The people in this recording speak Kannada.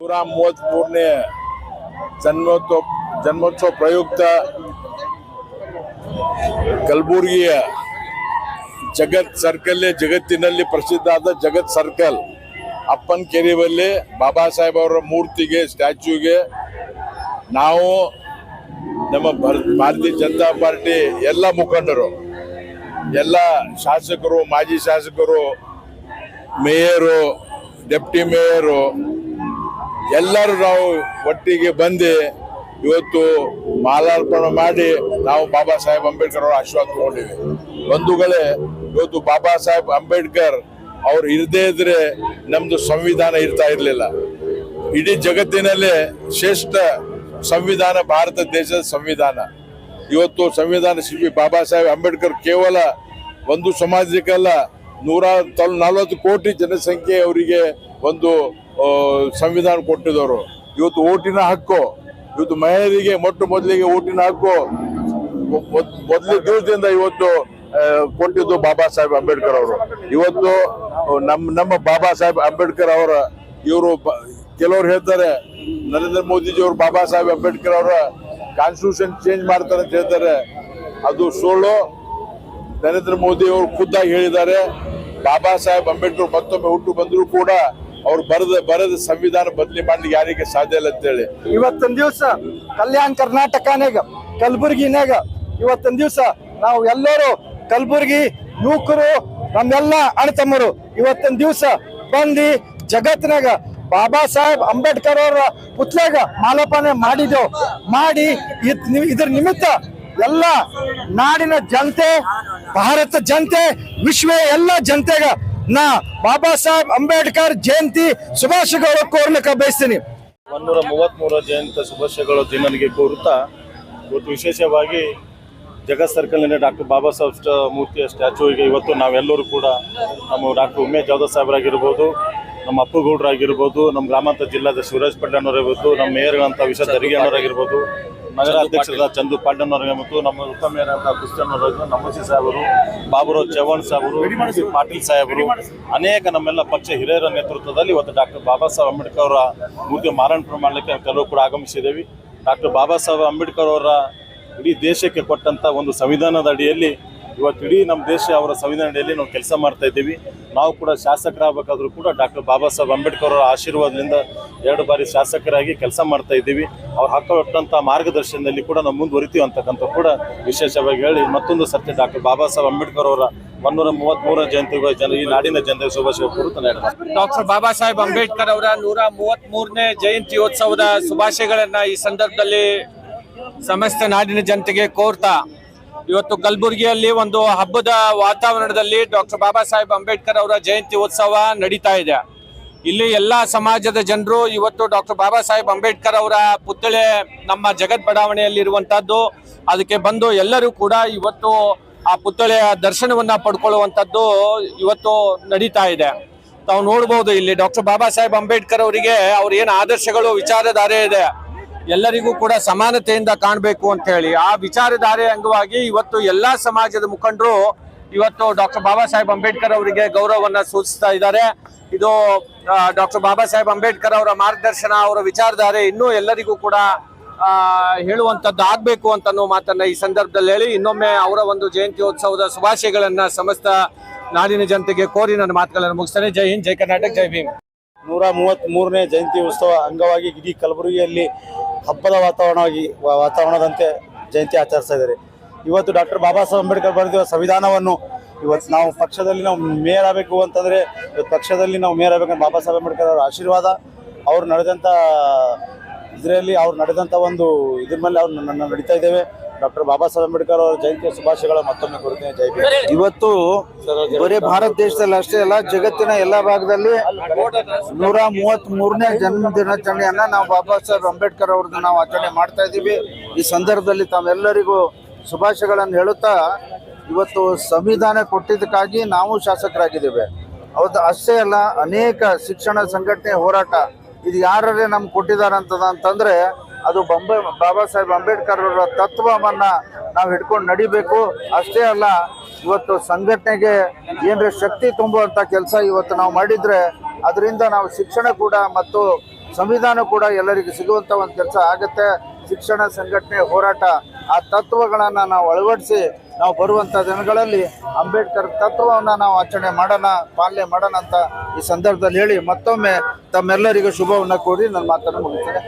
ನೂರ ಮೂವತ್ಮೂರನೇ ಜನ್ಮೋತ್ಸವ ಜನ್ಮೋತ್ಸವ ಪ್ರಯುಕ್ತ ಕಲಬುರಗಿಯ ಜಗತ್ ಸರ್ಕಲ್ ಜಗತ್ತಿನಲ್ಲಿ ಪ್ರಸಿದ್ಧ ಆದ ಜಗತ್ ಸರ್ಕಲ್. ಅಪ್ಪನ್ ಕೆರೆಯಲ್ಲಿ ಬಾಬಾ ಸಾಹೇಬ್ ಅವರ ಮೂರ್ತಿಗೆ, ಸ್ಟ್ಯಾಚ್ಯೂಗೆ ನಾವು ನಮ್ಮ ಭರ್- ಭಾರತೀಯ ಜನತಾ ಪಾರ್ಟಿ ಎಲ್ಲ ಮುಖಂಡರು, ಎಲ್ಲ ಶಾಸಕರು, ಮಾಜಿ ಶಾಸಕರು, ಮೇಯರು, ಡೆಪ್ಟಿ ಮೇಯರು ಎಲ್ಲರೂ ನಾವು ಒಟ್ಟಿಗೆ ಬಂದು ಇವತ್ತು ಮಾಲಾರ್ಪಣೆ ಮಾಡಿ ನಾವು ಬಾಬಾ ಸಾಹೇಬ್ ಅಂಬೇಡ್ಕರ್ ಅವರ ಆಶೀರ್ವಾದ ತಗೊಂಡಿವಿ ಬಂಧುಗಳೇ ಇವತ್ತು ಬಾಬಾ ಸಾಹೇಬ್ ಅಂಬೇಡ್ಕರ್ ಅವ್ರು ಇರದೇ ಇದ್ರೆ ನಮ್ದು ಸಂವಿಧಾನ ಇರ್ತಾ ಇರಲಿಲ್ಲ. ಇಡೀ ಜಗತ್ತಿನಲ್ಲೇ ಶ್ರೇಷ್ಠ ಸಂವಿಧಾನ, ಭಾರತ ದೇಶದ ಸಂವಿಧಾನ. ಇವತ್ತು ಸಂವಿಧಾನ ಶಿಲ್ಪಿ ಬಾಬಾ ಸಾಹೇಬ್ ಅಂಬೇಡ್ಕರ್ ಕೇವಲ ಒಂದು ಸಮಾಜಕ್ಕಲ್ಲ ನೂರ, ನಲ್ವತ್ತು ಕೋಟಿ ಜನಸಂಖ್ಯೆ ಅವರಿಗೆ ಒಂದು ಸಂವಿಧಾನ ಕೊಟ್ಟಿದ್ದವರು ಇವತ್ತು ಓಟಿನ ಹಕ್ಕು, ಇವತ್ತು ಮಹಿಳೆಯರಿಗೆ ಮೊಟ್ಟ ಮೊದಲಿಗೆ ಓಟಿನ ಹಕ್ಕು, ಮೊದ್- ಮೊದಲ ದಿವಸದಿಂದ ಇವತ್ತು ಕೊಟ್ಟಿದ್ದು ಬಾಬಾ ಸಾಹೇಬ್ ಅಂಬೇಡ್ಕರ್ ಅವರು. ಇವತ್ತು ನಮ್ಮ ನಮ್ಮ ಬಾಬಾ ಸಾಹೇಬ್ ಅಂಬೇಡ್ಕರ್ ಅವರ, ಇವರು ಕೆಲವರು ಹೇಳ್ತಾರೆ, ನರೇಂದ್ರ ಮೋದಿಜಿ ಅವರು ಬಾಬಾ ಸಾಹೇಬ್ ಅಂಬೇಡ್ಕರ್ ಅವರ ಕಾನ್ಸ್ಟಿಟ್ಯೂಷನ್ ಚೇಂಜ್ ಮಾಡ್ತಾರೆ ಅಂತ ಹೇಳ್ತಾರೆ. ಅದು ಸುಳ್ಳು. ನರೇಂದ್ರ ಮೋದಿ ಅವರು ಖುದ್ದಾಗಿ ಹೇಳಿದ್ದಾರೆ. ಬಾಬಾ ಸಾಹೇಬ್ ಅಂಬೇಡ್ಕರ್ ಮತ್ತೊಮ್ಮೆ ಹುಟ್ಟು ಬಂದರೂ ಕೂಡ ಅವ್ರು ಬರದ ಬರದ ಸಂವಿಧಾನ ಬದಲಿ ಮಾಡ್ಲಿಕ್ಕೆ ಯಾರಿಗೆ ಸಾಧ್ಯ ಇಲ್ಲ ಅಂತೇಳಿ. ಇವತ್ತಿನ ದಿವಸ ಕಲ್ಯಾಣ ಕರ್ನಾಟಕನಾಗ, ಕಲಬುರಗಿನಾಗ ಇವತ್ತಿನ ದಿವಸ ನಾವು ಎಲ್ಲರೂ ಕಲಬುರಗಿ ಯುವಕರು, ನಮ್ಮೆಲ್ಲ ಅಣ್ಣತಮ್ಮರು ಇವತ್ತಿನ ದಿವಸ ಬಂದು ಜಗತ್ತಿನಾಗ ಬಾಬಾ ಸಾಹೇಬ್ ಅಂಬೇಡ್ಕರ್ ಅವರ ಪುತ್ಲಾಗ ಮಾಲಾಪನೆ ಮಾಡಿದೆವು. ಮಾಡಿ ಇದ್ರ ನಿಮಿತ್ತ ಎಲ್ಲ ನಾಡಿನ ಜನತೆ, ಭಾರತ ಜನತೆ ವಿಶ್ವ ಎಲ್ಲ ಜನತೆಗ ನಾ ಬಾಬಾ ಸಾಹೇಬ್ ಅಂಬೇಡ್ಕರ್ ಜಯಂತಿ ಶುಭಾಶಯಗಳು ಕೋರ್ಲಿಕ್ಕೆ ಬಯಸ್ತೀನಿ. ಒಂದೂರ ಮೂವತ್ತ್ಮೂರ ಜಯಂತ ಶುಭಾಶಯಗಳು ದಿನನಿಗೆ ಕೋರುತ್ತಾ ಇವತ್ತು ವಿಶೇಷವಾಗಿ ಜಗತ್ ಸರ್ಕಲ್ನಲ್ಲಿ ಡಾಕ್ಟರ್ ಬಾಬಾ ಸಾಹೇಬ್ ಮೂರ್ತಿಯ ಸ್ಟ್ಯಾಚುವಿಗೆ ಇವತ್ತು ನಾವೆಲ್ಲರೂ ಕೂಡ ನಮ್ಮ ಡಾಕ್ಟರ್ ಉಮೇಶ್ ಜಾಧವ್ ಸಾಹೇಬರಾಗಿರ್ಬೋದು. ನಮ್ಮ ಅಪ್ಪುಗೌಡರಾಗಿರ್ಬೋದು ನಮ್ಮ ಗ್ರಾಮಾಂತರ ಜಿಲ್ಲಾದ ಶಿವರಾಜ್ ಪಡ್ಡಣ್ಣವರಾಗಿರ್ಬೋದು ನಮ್ಮ ಮೇಯರ್ಗಳಂತ ವಿಶ್ವ ಅನ್ನೋರಾಗಿರ್ಬೋದು ನಗರ ಅಧ್ಯಕ್ಷರಾದ ಚಂದು ನಮ್ಮ ಉಪ ಮೇಯರ್ ಅಂತ ಕ್ರಿಶ್ಚಿಯನ್ನವರಾಗಿ ನಮ್ಮಸಿ ಸಾಹೇಬರು ಬಾಬುರಾವ್ ಚವಾಣ್ ಸಾಹೇಬರು ಪಾಟೀಲ್ ಸಾಹೇಬರು ಅನೇಕ ನಮ್ಮೆಲ್ಲ ಪಕ್ಷ ಹಿರಿಯರ ನೇತೃತ್ವದಲ್ಲಿ ಇವತ್ತು ಡಾಕ್ಟರ್ ಬಾಬಾ ಸಾಹೇಬ್ ಅಂಬೇಡ್ಕರ್ ಅವರ ಮೂರ್ತಿ ಮಾರಾಟ ಮಾಡಲಿಕ್ಕೆ ಕೆಲವು ಕೂಡ ಆಗಮಿಸಿದ್ದೇವೆ. ಡಾಕ್ಟರ್ ಬಾಬಾ ಸಾಹೇಬ್ ಅಂಬೇಡ್ಕರ್ ಅವರ ಇಡೀ ದೇಶಕ್ಕೆ ಕೊಟ್ಟಂತ ಒಂದು ಸಂವಿಧಾನದ ಅಡಿಯಲ್ಲಿ ಇವತ್ತು ಇಡೀ ನಮ್ಮ ದೇಶ ಅವರ ಸಂವಿಧಾನದಲ್ಲಿ ನಾವು ಕೆಲಸ ಮಾಡ್ತಾ ಇದ್ದೀವಿ. ನಾವು ಕೂಡ ಶಾಸಕರಾಗಬೇಕಾದ್ರೂ ಕೂಡ ಡಾಕ್ಟರ್ ಬಾಬಾ ಸಾಹೇಬ್ ಅಂಬೇಡ್ಕರ್ ಅವರ ಆಶೀರ್ವಾದದಿಂದ ಎರಡು ಬಾರಿ ಶಾಸಕರಾಗಿ ಕೆಲಸ ಮಾಡ್ತಾ ಇದ್ದೀವಿ. ಅವ್ರು ಹಾಕೊಟ್ಟಂಥ ಮಾರ್ಗದರ್ಶನದಲ್ಲಿ ಕೂಡ ನಾವು ಮುಂದುವರಿತೀವಿ ಅಂತಕ್ಕಂಥ ಕೂಡ ವಿಶೇಷವಾಗಿ ಹೇಳಿ ಮತ್ತೊಂದು ಸರ್ತಿ ಡಾಕ್ಟರ್ ಬಾಬಾ ಸಾಹೇಬ್ ಅಂಬೇಡ್ಕರ್ ಅವರ ಒಂದೂರ ಮೂವತ್ತ್ಮೂರನೇ ಜಯಂತಿ ಜನ ಈ ನಾಡಿನ ಜನತೆಗೆ ಶುಭಾಶಯ ಕೋರುತ್ತಾನೆ ಡಾಕ್ಟರ್ ಬಾಬಾ ಸಾಹೇಬ್ ಅಂಬೇಡ್ಕರ್ ಅವರ ನೂರ ಮೂರನೇ ಜಯಂತ್ಯೋತ್ಸವದ ಶುಭಾಶಯಗಳನ್ನು ಈ ಸಂದರ್ಭದಲ್ಲಿ ಸಮಸ್ತ ನಾಡಿನ ಜನತೆಗೆ ಕೋರ್ತಾ ಇವತ್ತು ಕಲಬುರಗಿಯಲ್ಲಿ ಒಂದು ಹಬ್ಬದ ವಾತಾವರಣದಲ್ಲಿ ಡಾಕ್ಟರ್ ಬಾಬಾ ಸಾಹೇಬ್ ಅಂಬೇಡ್ಕರ್ ಅವರ ಜಯಂತಿ ಉತ್ಸವ ನಡೀತಾ ಇದೆ. ಇಲ್ಲಿ ಎಲ್ಲಾ ಸಮಾಜದ ಜನರು ಇವತ್ತು ಡಾಕ್ಟರ್ ಬಾಬಾ ಸಾಹೇಬ್ ಅಂಬೇಡ್ಕರ್ ಅವರ ಪುತ್ಥಳೆ ನಮ್ಮ ಜಗತ್ ಬಡಾವಣೆಯಲ್ಲಿ ಇರುವಂತದ್ದು ಅದಕ್ಕೆ ಬಂದು ಎಲ್ಲರೂ ಕೂಡ ಇವತ್ತು ಆ ಪುತ್ಥಳೆಯ ದರ್ಶನವನ್ನ ಪಡ್ಕೊಳ್ಳುವಂಥದ್ದು ಇವತ್ತು ನಡೀತಾ ಇದೆ. ತಾವು ನೋಡ್ಬೋದು ಇಲ್ಲಿ ಡಾಕ್ಟರ್ ಬಾಬಾ ಸಾಹೇಬ್ ಅಂಬೇಡ್ಕರ್ ಅವರಿಗೆ ಅವ್ರ ಏನು ಆದರ್ಶಗಳು, ವಿಚಾರಧಾರೆ ಇದೆ. ಎಲ್ಲರಿಗೂ ಕೂಡ ಸಮಾನತೆಯಿಂದ ಕಾಣಬೇಕು ಅಂತ ಹೇಳಿ ಆ ವಿಚಾರಧಾರೆ ಅಂಗವಾಗಿ ಇವತ್ತು ಎಲ್ಲಾ ಸಮಾಜದ ಮುಖಂಡರು ಇವತ್ತು ಡಾಕ್ಟರ್ ಬಾಬಾ ಸಾಹೇಬ್ ಅಂಬೇಡ್ಕರ್ ಅವರಿಗೆ ಗೌರವವನ್ನ ಸೂಚಿಸ್ತಾ ಇದ್ದಾರೆ. ಇದು ಡಾಕ್ಟರ್ ಬಾಬಾ ಸಾಹೇಬ್ ಅಂಬೇಡ್ಕರ್ ಅವರ ಮಾರ್ಗದರ್ಶನ, ಅವರ ವಿಚಾರಧಾರೆ ಇನ್ನೂ ಎಲ್ಲರಿಗೂ ಕೂಡ ಹೇಳುವಂತದ್ದು ಆಗ್ಬೇಕು ಅಂತ ಮಾತನ್ನ ಈ ಸಂದರ್ಭದಲ್ಲಿ ಹೇಳಿ ಇನ್ನೊಮ್ಮೆ ಅವರ ಒಂದು ಜಯಂತ್ಯೋತ್ಸವದ ಶುಭಾಶಯಗಳನ್ನ ಸಮಸ್ತ ನಾಡಿನ ಜನತೆಗೆ ಕೋರಿ ನನ್ನ ಮಾತುಗಳನ್ನು ಮುಗಿಸ್ತೇನೆ. ಜೈ ಹಿಂದ್, ಜೈ ಕರ್ನಾಟಕ, ಜೈ ಭೀಮ್. ನೂರ ಮೂವತ್ತ್ ಮೂರನೇ ಜಯಂತಿ ಉತ್ಸವ ಅಂಗವಾಗಿ ಇಡೀ ಕಲಬುರಗಿಯಲ್ಲಿ ಹಬ್ಬದ ವಾತಾವರಣವಾಗಿ ವಾತಾವರಣದಂತೆ ಜಯಂತಿ ಆಚರಿಸ್ತಾ ಇದ್ದಾರೆ. ಇವತ್ತು ಡಾಕ್ಟರ್ ಬಾಬಾ ಸಾಹೇಬ್ ಅಂಬೇಡ್ಕರ್ ಬರೆದಿರುವ ಸಂವಿಧಾನವನ್ನು ಇವತ್ತು ನಾವು ಪಕ್ಷದಲ್ಲಿ ನಾವು ಮೇಯರ್ ಆಗಬೇಕು ಅಂತಂದರೆ ಇವತ್ತು ಪಕ್ಷದಲ್ಲಿ ನಾವು ಮೇಯರ್ ಆಗಬೇಕಂದ್ರೆ ಬಾಬಾ ಸಾಹೇಬ್ ಅಂಬೇಡ್ಕರ್ ಅವರ ಆಶೀರ್ವಾದ, ಅವ್ರು ನಡೆದಂಥ ಇದರಲ್ಲಿ ಅವ್ರು ನಡೆದಂಥ ಒಂದು ಇದ್ರ ಮೇಲೆ ಅವ್ರು ನಡೀತಾ ಇದ್ದೇವೆ. ಡಾಕ್ಟರ್ ಬಾಬಾ ಸಾಹೇಬ್ ಅಂಬೇಡ್ಕರ್ ಅವರ ಜಯಂತಿಯ ಶುಭಾಶಯಗಳು ಮತ್ತೊಮ್ಮೆ ಕೊಡ್ತೇನೆ ಜೈ ಭೀಮ್. ಇವತ್ತು ಬರೀ ಭಾರತ ದೇಶದಲ್ಲಿ ಅಷ್ಟೇ ಅಲ್ಲ ಜಗತ್ತಿನ ಎಲ್ಲಾ ಭಾಗದಲ್ಲಿ ನೂರ ಮೂವತ್ತ್ ಮೂರನೇ ಜನ್ಮ ದಿನಾಚರಣೆಯನ್ನ ನಾವು ಬಾಬಾ ಸಾಹೇಬ್ ಅಂಬೇಡ್ಕರ್ ಅವ್ರದ್ದು ನಾವು ಆಚರಣೆ ಮಾಡ್ತಾ ಇದ್ದೀವಿ. ಈ ಸಂದರ್ಭದಲ್ಲಿ ತಾವೆಲ್ಲರಿಗೂ ಶುಭಾಶಯಗಳನ್ನು ಹೇಳುತ್ತಾ ಇವತ್ತು ಸಂವಿಧಾನ ಕೊಟ್ಟಿದ್ದಕ್ಕಾಗಿ ನಾವು ಶಾಸಕರಾಗಿದ್ದೇವೆ. ಅವತ್ತು ಅಷ್ಟೇ ಅಲ್ಲ ಅನೇಕ ಶಿಕ್ಷಣ ಸಂಘಟನೆ ಹೋರಾಟ. ಇದು ಯಾರೇ ನಮ್ಗೆ ಕೊಟ್ಟಿದ್ದಾರೆ ಅಂತದ ಅಂತಂದ್ರೆ ಅದು ಬೊಂಬೆ, ಬಾಬಾ ಸಾಹೇಬ್ ಅಂಬೇಡ್ಕರ್ ಅವರ ತತ್ವವನ್ನು ನಾವು ಹಿಡ್ಕೊಂಡು ನಡಿಬೇಕು. ಅಷ್ಟೇ ಅಲ್ಲ, ಇವತ್ತು ಸಂಘಟನೆಗೆ ಏನರ ಶಕ್ತಿ ತುಂಬುವಂಥ ಕೆಲಸ ಇವತ್ತು ನಾವು ಮಾಡಿದರೆ ಅದರಿಂದ ನಾವು ಶಿಕ್ಷಣ ಕೂಡ ಮತ್ತು ಸಂವಿಧಾನ ಕೂಡ ಎಲ್ಲರಿಗೂ ಸಿಗುವಂಥ ಒಂದು ಕೆಲಸ ಆಗುತ್ತೆ. ಶಿಕ್ಷಣ ಸಂಘಟನೆ ಹೋರಾಟ, ಆ ತತ್ವಗಳನ್ನು ನಾವು ಅಳವಡಿಸಿ ನಾವು ಬರುವಂಥ ದಿನಗಳಲ್ಲಿ ಅಂಬೇಡ್ಕರ್ ತತ್ವವನ್ನು ನಾವು ಆಚರಣೆ ಮಾಡೋಣ, ಪಾಲನೆ ಮಾಡೋಣ ಅಂತ ಈ ಸಂದರ್ಭದಲ್ಲಿ ಹೇಳಿ ಮತ್ತೊಮ್ಮೆ ತಮ್ಮೆಲ್ಲರಿಗೂ ಶುಭವನ್ನು ಕೋರಿ ನನ್ನ ಮಾತನ್ನು ಮುಗಿಸ್ತೇನೆ.